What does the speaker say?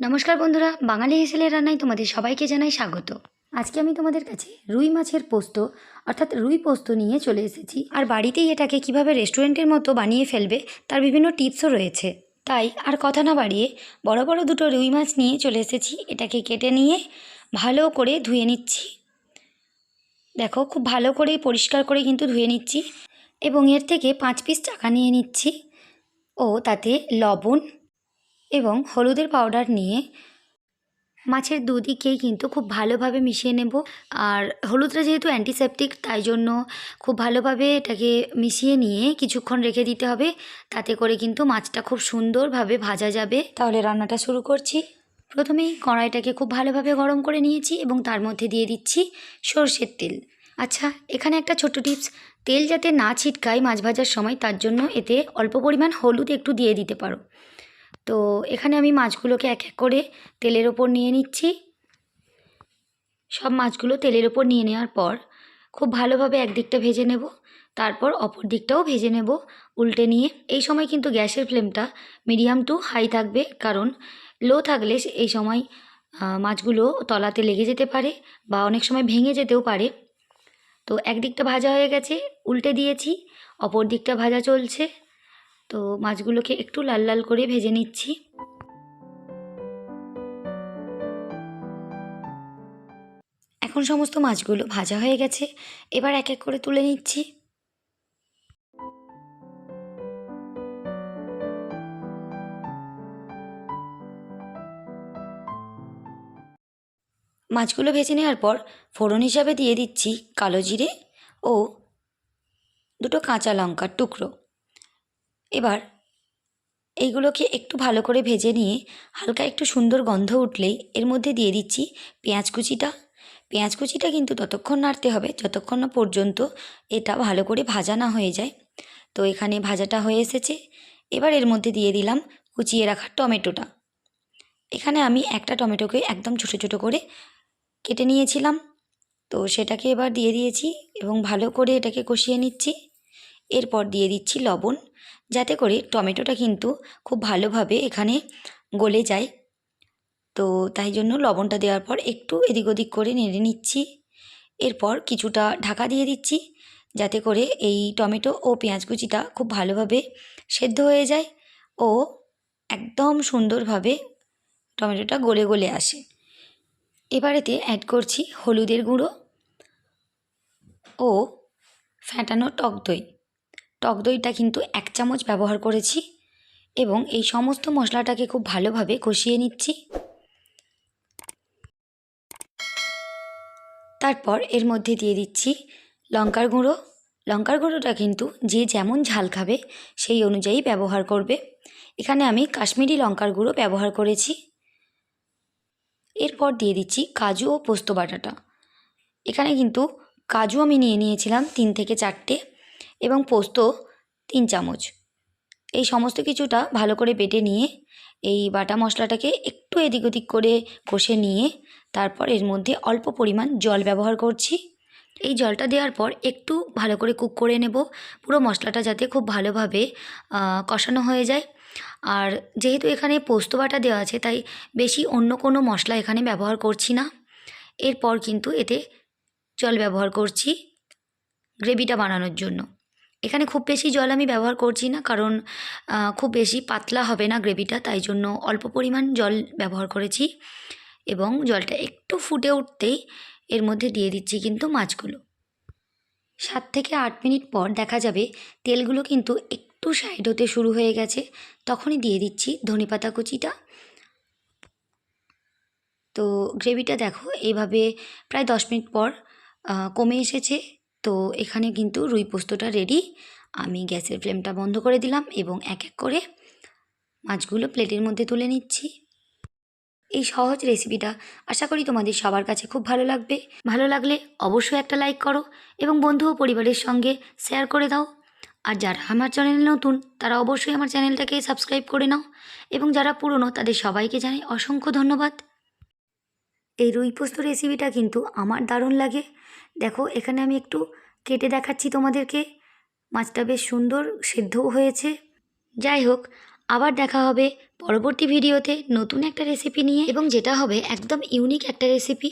নমস্কার বন্ধুরা, বাঙালি হেসেলের রান্নায় তোমাদের সবাইকে জানাই স্বাগত। আজকে আমি তোমাদের কাছে রুই মাছের পোস্ত, অর্থাৎ রুই পোস্ত নিয়ে চলে এসেছি। আর বাড়িতেই এটাকে কীভাবে রেস্টুরেন্টের মতো বানিয়ে ফেলবে, তার বিভিন্ন টিপসও রয়েছে। তাই আর কথা না বাড়িয়ে বড় বড় দুটো রুই মাছ নিয়ে চলে এসেছি। এটাকে কেটে নিয়ে ভালো করে ধুয়ে নিচ্ছি। দেখো, খুব ভালো করে পরিষ্কার করে কিন্তু ধুয়ে নিচ্ছি। এবং এর থেকে পাঁচ পিস চাকা নিয়ে নিচ্ছি। ও তাতে লবণ এবং হলুদের পাউডার নিয়ে মাছের দুদিকেই কিন্তু খুব ভালোভাবে মিশিয়ে নেব। আর হলুদটা যেহেতু অ্যান্টিসেপটিক তাই জন্য খুব ভালোভাবে এটাকে মিশিয়ে নিয়ে কিছুক্ষণ রেখে দিতে হবে। তাতে করে কিন্তু মাছটা খুব সুন্দরভাবে ভাজা যাবে। তাহলে রান্নাটা শুরু করছি। প্রথমেই কড়াইটাকে খুব ভালোভাবে গরম করে নিয়েছি এবং তার মধ্যে দিয়ে দিচ্ছি সর্ষের তেল। আচ্ছা এখানে একটা ছোট্ট টিপস। তেল যাতে না ছিটকায় মাছ ভাজার সময়, তার জন্য এতে অল্প পরিমাণ হলুদ একটু দিয়ে দিতে পারো। তো এখানে আমি মাছগুলোকে এক এক করে তেলের ওপর নিয়ে নিচ্ছি। সব মাছগুলো তেলের ওপর নিয়ে নেওয়ার পর খুব ভালোভাবে একদিকটা ভেজে নেব, তারপর অপর দিকটাও ভেজে নেব উল্টে নিয়ে। এই সময় কিন্তু গ্যাসের ফ্লেমটা মিডিয়াম টু হাই থাকবে, কারণ লো থাকলে এই সময় মাছগুলো তলাতে লেগে যেতে পারে বা অনেক সময় ভেঙে যেতেও পারে। তো একদিকটা ভাজা হয়ে গেছে, উল্টে দিয়েছি, অপর দিকটা ভাজা চলছে। তো মাছগুলোকে একটু লাল লাল করে ভেজে নিচ্ছি। এখন সমস্ত মাছগুলো ভাজা হয়ে গেছে। এবার এক এক করে তুলে নিচ্ছি। মাছগুলো ভেজে নেওয়ার পর ফোড়ন হিসাবে দিয়ে দিচ্ছি কালো জিরে ও দুটো কাঁচা লঙ্কার টুকরো। এবার এইগুলোকে একটু ভালো করে ভেজে নিয়ে হালকা একটু সুন্দর গন্ধ উঠলেই এর মধ্যে দিয়ে দিচ্ছি পেঁয়াজ কুচিটা। পেঁয়াজ কুচিটা কিন্তু ততক্ষণ নাড়তে হবে, যতক্ষণ না পর্যন্ত এটা ভালো করে ভাজা না হয়ে যায়। তো এখানে ভাজাটা হয়ে এসেছে। এবার এর মধ্যে দিয়ে দিলাম কুচিয়ে রাখা টমেটোটা। এখানে আমি একটা টমেটোকে একদম ছোটো ছোটো করে কেটে নিয়েছিলাম। তো সেটাকে এবার দিয়ে দিয়েছি এবং ভালো করে এটাকে কষিয়ে নিচ্ছি। এরপর দিয়ে দিচ্ছি লবণ। যাতে করে টমেটোটা কিন্তু খুব ভালোভাবে এখানে গলে যায়। তো তাই জন্য লবণটা দেওয়ার পর একটু এদিক ওদিক করে নেড়ে নিচ্ছি। এরপর কিছুটা ঢাকা দিয়ে দিচ্ছি যাতে করে এই টমেটো ও পেঁয়াজ কুচিটা খুব ভালোভাবে সেদ্ধ হয়ে যায় ও একদম সুন্দরভাবে টমেটোটা গলে গলে আসে। এবার এতে অ্যাড করছি হলুদের গুঁড়ো ও ফ্যাটানো টক দই। টক দইটা কিন্তু এক চামচ ব্যবহার করেছি এবং এই সমস্ত মশলাটাকে খুব ভালোভাবে কষিয়ে নিচ্ছি। তারপর এর মধ্যে দিয়ে দিচ্ছি লঙ্কার গুঁড়ো। লঙ্কার গুঁড়োটা কিন্তু যে যেমন ঝাল খাবে সেই অনুযায়ী ব্যবহার করবে। এখানে আমি কাশ্মীরি লঙ্কার গুঁড়ো ব্যবহার করেছি। এরপর দিয়ে দিচ্ছি কাজু ও পোস্ত বাটাটা। এখানে কিন্তু কাজু আমি নিয়ে নিয়েছিলাম তিন থেকে চারটে। এবং পোস্ত তিন চামচ। এই সমস্ত কিছুটা ভালো করে বেটে নিয়ে এই বাটা মশলাটাকে একটু এদিক ওদিক করে কষে নিয়ে তারপর এর মধ্যে অল্প পরিমাণ জল ব্যবহার করছি। এই জলটা দেওয়ার পর একটু ভালো করে কুক করে নেব। পুরো মশলাটা যাতে খুব ভালোভাবে কষানো হয়ে যায়। আর যেহেতু এখানে পোস্ত বাটা দেওয়া আছে, তাই বেশি অন্য কোনো মশলা এখানে ব্যবহার করছি না। এরপর কিন্তু এতে জল ব্যবহার করছি গ্রেভিটা বানানোর জন্য। এখানে খুব বেশি জল আমি ব্যবহার করছি না, কারণ খুব বেশি পাতলা হবে না গ্রেভিটা, তাই জন্য অল্প পরিমাণ জল ব্যবহার করেছি এবং জলটা একটু ফুটে উঠতেই এর মধ্যে দিয়ে দিচ্ছি কিন্তু মাছগুলো। সাত থেকে আট মিনিট পর দেখা যাবে তেলগুলো কিন্তু একটু সাইড হতে শুরু হয়ে গেছে, তখনই দিয়ে দিচ্ছি ধনেপাতা কুচিটা। তো গ্রেভিটা দেখো, এইভাবে প্রায় দশ মিনিট পর কমে এসেছে। তো এখানে কিন্তু রুই পোস্তটা রেডি আমি গ্যাসের ফ্লেমটা বন্ধ করে দিলাম এবং এক এক করে মাছগুলো প্লেটের মধ্যে তুলে নিচ্ছি। এই সহজ রেসিপিটা আশা করি তোমাদের সবার কাছে খুব ভালো লাগবে। ভালো লাগলে অবশ্যই একটা লাইক করো এবং বন্ধু ও পরিবারের সঙ্গে শেয়ার করে দাও। আর যারা আমার চ্যানেলে নতুন, তারা অবশ্যই আমার চ্যানেলটাকে সাবস্ক্রাইব করে নাও। এবং যারা পুরনো, তাদের সবাইকে জানাই অসংখ্য ধন্যবাদ। এই রুই পোস্ত রেসিপিটা কিন্তু আমার দারুণ লাগে। দেখো, এখানে আমি একটু কেটে দেখাচ্ছি তোমাদেরকে। মাছটা বেশ সুন্দর, সেদ্ধও হয়েছে। যাই হোক, আবার দেখা হবে পরবর্তী ভিডিওতে নতুন একটা রেসিপি নিয়ে। এবং যেটা হবে একদম ইউনিক একটা রেসিপি